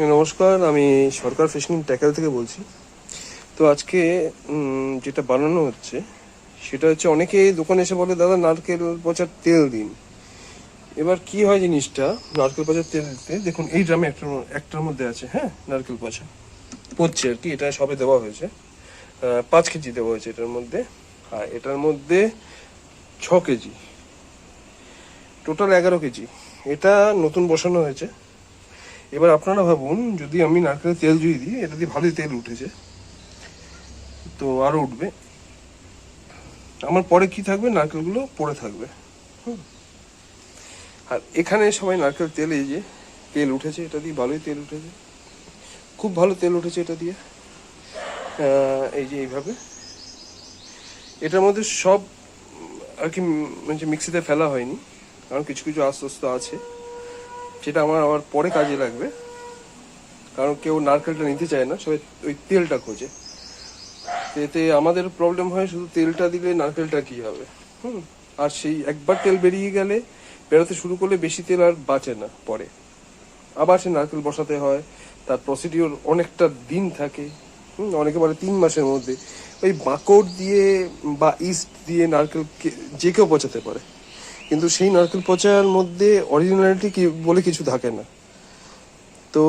নমস্কার, আমি সরকার fishing tackle থেকে বলছি। তো আজকে যেটা বানানো হচ্ছে, সেটা হচ্ছে অনেকে দোকানে এসে বলে, দাদা, নারকেল পচার তেল দিন। এবার কি হয় জিনিসটা, নারকেল পচার তেল দিতে? দেখুন, এই ড্রামে একটার ম- একটার মধ্যে আছে হ্যাঁ নারকেল পচা। পড়ছে আর কি, এটা সবে দেওয়া হয়েছে। পাঁচ কেজি দেওয়া হয়েছে এটার মধ্যে। আর এটার মধ্যে ছ কেজি। টোটাল এগারো কেজি। এটা নতুন বসানো হয়েছে। এবার আপনারা ভাবুন, যদি আমি নারকেলের তেল যদি দিই, এটা দিয়ে ভালোই তেল উঠেছে। তো আরও উঠবে। আমার পরে কি থাকবে? নারকেলগুলো পড়ে থাকবে। আর এখানে সবাই নারকেল তেল, এই যে তেল উঠেছে, এটা দিয়ে ভালোই তেল উঠেছে। খুব ভালো তেল উঠেছে এটা দিয়ে। এই যে এইভাবে। এটার মধ্যে সব আর কি মানে মিক্সিতে ফেলা হয়নি, কারণ কিছু কিছু আস্তে আছে। সেটা আমার আবার পরে কাজে লাগবে। কারণ কেউ নারকেলটা নিতে চায় না, সবাই ওই তেলটা খোঁজে। এতে আমাদের প্রবলেম হয় শুধু তেলটা দিলে নারকেলটা কি হবে। হুম, আর সেই একবার তেল বেরিয়ে গেলে বেরোতে শুরু করলে বেশি তেল আর বাঁচে না পরে। আবার সে নারকেল বসাতে হয়, তার প্রসিডিওর অনেকটা দিন থাকে। হুম, অনেকে বলে তিন মাসের মধ্যে। ওই বাঁকড় দিয়ে বা ইস্ট দিয়ে নারকেল যে কেউ পচাতে পারে। কিন্তু সেই নারকেল পচার মধ্যে অরিজিনালিটি কি বলে কিছু থাকে না। তো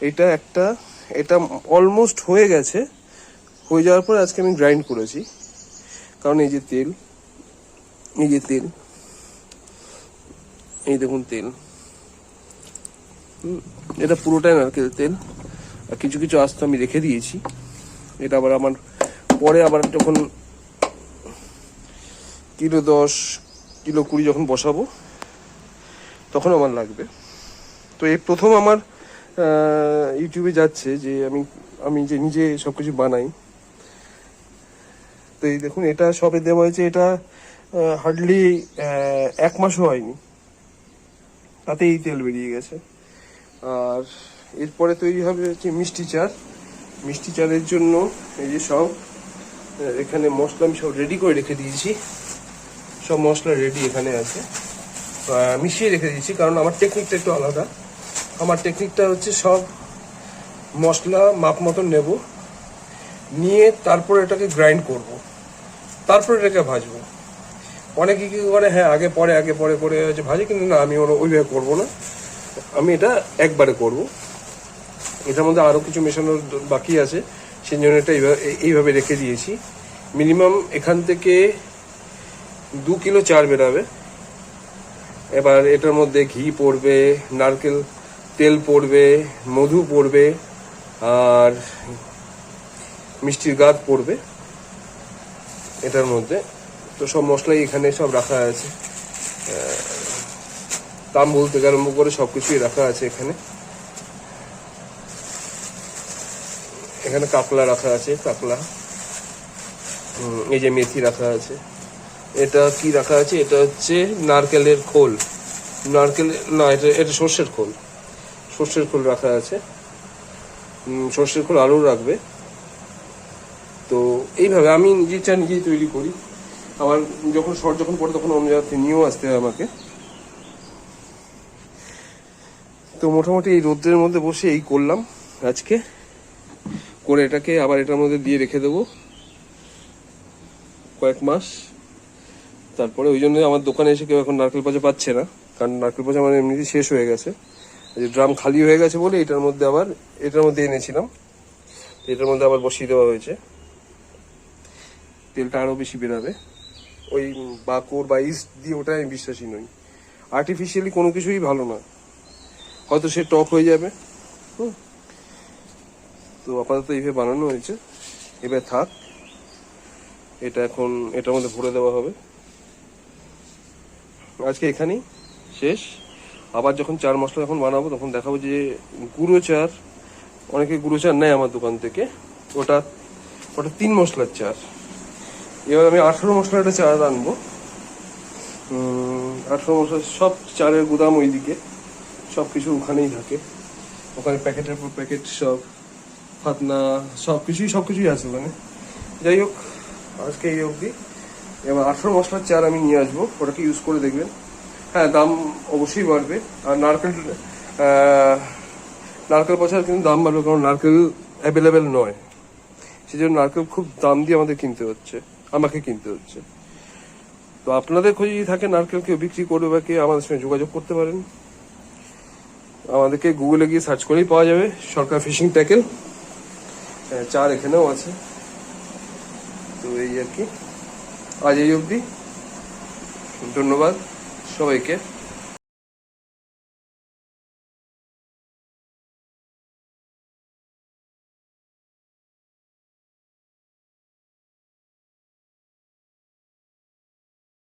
এটা একটা, এটা অলমোস্ট হয়ে গেছে। হয়ে যাওয়ার পর আজকে আমি গ্রাইন্ড করেছি। কারণ এই যে তেল, এই যে তেল, এই দেখুন তেল। এটা পুরোটাই নারকেল তেল। আর কিছু কিছু আস্ত আমি রেখে দিয়েছি। এটা আবার আমার, পরে আবার যখন কিলো দশ, কিলো কুড়ি যখন বসাবো, তখন আমার লাগবে। তো এই প্রথম আমার ইউটিউবে যাচ্ছে যে আমি আমি যে নিজে সব কিছু বানাই। তো এই দেখুন, এটা সবে দেওয়া হয়েছে, এটা হার্ডলি এক মাসও হয়নি। তাতে এই তেল বেরিয়ে গেছে। আর এরপরে তৈরি হবে হচ্ছে মিষ্টি চার মিষ্টি চারের জন্য এই যে সব এখানে মশলা আমি সব রেডি করে রেখে দিয়েছি। সব মশলা রেডি এখানে আছে। মিশিয়ে রেখে দিয়েছি, কারণ আমার টেকনিকটা একটু আলাদা। আমার টেকনিকটা হচ্ছে সব মশলা মাপ মতন নেব, নিয়ে তারপর এটাকে গ্রাইন্ড করব। তারপর এটাকে ভাজবো। অনেকে কি করে হ্যাঁ আগে পরে আগে পরে করে হচ্ছে ভাজে, কিন্তু না, আমি ওরা ওইভাবে করব না। আমি এটা একবারে করব। এটার মধ্যে আরও কিছু মেশানোর বাকি আছে। সেই জন্য এটা এইভাবে এইভাবে রেখে দিয়েছি। মিনিমাম এখান থেকে দু কিলো চার বেরাবে। এবার এটার মধ্যে ঘি পড়বে, নারকেল তেল পড়বে, মধু পড়বে, আর মিষ্টির গাদ পড়বে। এটার মধ্যে তো সব মশলাই এখানে সব রাখা আছে। তাম্বুল থেকে আরম্ভ করে সব কিছুই রাখা আছে এখানে। এখানে কাপলা রাখা আছে কাপলা এই যে মেথি রাখা আছে। এটা কি রাখা আছে? এটা হচ্ছে নারকেলের খোল। নারকেল, না, এটা এটা সর্ষের খোল। সর্ষের খোল রাখা আছে। সর্ষের খোল আলু রাখবে। তো এইভাবে আমি নিজে চা নিজেই তৈরি করি। আবার যখন শর্ট যখন পড়ে তখন অন্য জায়গা থেকে নিয়েও আসতে হয় আমাকে। তো মোটামুটি এই রোদ্রের মধ্যে বসে এই করলাম আজকে। করে এটাকে আবার এটার মধ্যে দিয়ে রেখে দেবো। কয়েক মাস। তারপরে ওই জন্য আমার দোকানে এসে কেউ এখন নারকেল পচা পাচ্ছে না। কারণ নারকেল পচা আমার এমনিতেই শেষ হয়ে গেছে। যে ড্রাম খালি হয়ে গেছে বলে এটার মধ্যে আবার এটার মধ্যে এনেছিলাম। এটার মধ্যে আবার বসিয়ে দেওয়া হয়েছে। তেলটা আরও বেশি বেরাবে। ওই বাকর বা ইস্ট দিয়ে ওটাই আমি বিশ্বাসী নই। আর্টিফিশিয়ালি কোনো কিছুই ভালো না। হয়তো সে টক হয়ে যাবে। তো আপাতত এইভাবে বানানো হয়েছে। এবার থাক। এটা এখন এটার মধ্যে ভরে দেওয়া হবে। আজকে এখানেই শেষ। আবার যখন চার মশলা যখন বানাবো, তখন দেখাবো যে গুঁড়ো চার, অনেকে গুঁড়ো চার নেয় আমার দোকান থেকে। ওটা ওটা তিন মশলার চার। এবার আমি আঠারো মশলার একটা চার আনব। আঠারো মশলা সব চারের গুদাম ওইদিকে। সব কিছু ওখানেই থাকে। ওখানে প্যাকেটের পর প্যাকেট সব, ফাতনা, সব কিছুই সব কিছুই আছে ওখানে। যাই হোক, আজকে এই অবধি। এবার আঠারো মশলার চার আমি নিয়ে আসব, ওটাকে ইউজ করে দেখবেন। হ্যাঁ দাম অবশ্যই বাড়বে। আর নারকেল নারকেল পচার কিন্তু দাম বাড়বে, কারণ নারকেল অ্যাভেলেবেল নয়। সেই জন্য নারকেল খুব দাম দিয়ে আমাদের কিনতে হচ্ছে, আমাকে কিনতে হচ্ছে। তো আপনাদের খোঁজে যদি থাকে নারকেল কেউ বিক্রি করবে বা কেউ আমাদের সঙ্গে যোগাযোগ করতে পারেন। আমাদেরকে গুগলে গিয়ে সার্চ করেই পাওয়া যাবে, সরকার ফিশিং ট্যাকেল চার এখানেও আছে। তো এই আর কি। আজ এই অবধি। ধন্যবাদ সবাইকে।